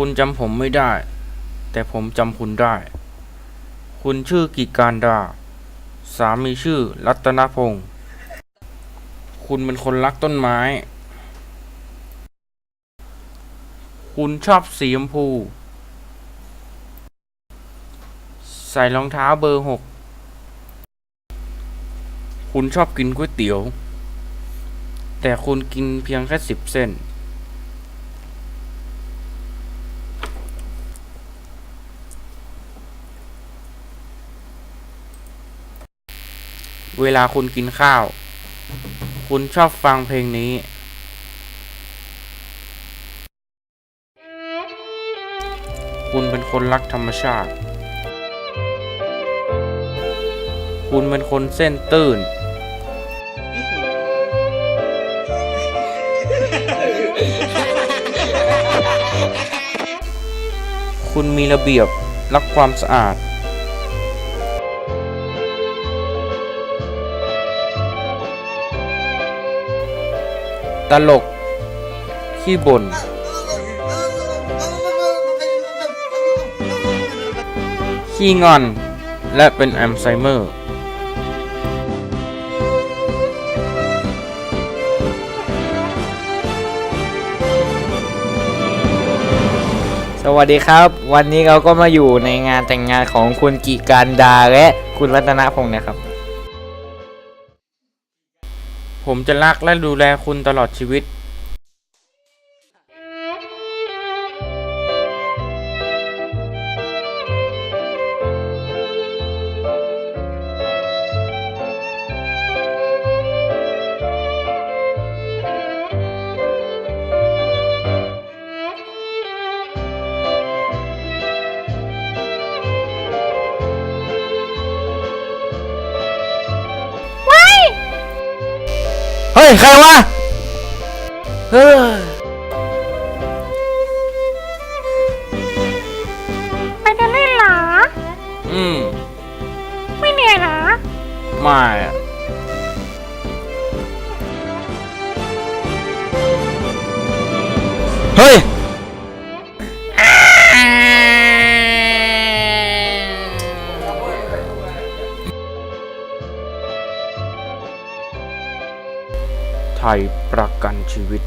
คุณจำผมไม่ได้ แต่ผมจำคุณได้ คุณชื่อกิการดา สามีชื่อรัตนพงศ์คุณเป็นคนรักต้นไม้ คุณชอบสีชมพู ใส่รองเท้าเบอร์หก คุณชอบกินก๋วยเตี๋ยว แต่คุณกินเพียงแค่สิบเส้น เวลาคุณกินข้าว คุณชอบฟังเพลงนี้ คุณเป็นคนรักธรรมชาติ คุณเป็นคนเส้นตื้นคุณมีระเบียบรักความสะอาด ตลก ขี้บ่น ขี้งอน และเป็นอัลไซเมอร์ สวัสดีครับ วันนี้เราก็มาอยู่ในงานแต่งงานของคุณกิการดาและคุณรัตนพงศ์นะครับ ผมจะรักและดูแลคุณตลอดชีวิต เฮ้ย ใครวะ เฮ้ย ไปเดินเล่นเหรอ อืม ไม่เหนื่อยเหรอ ไม่อะเฮ้ย ไทยประกันชีวิต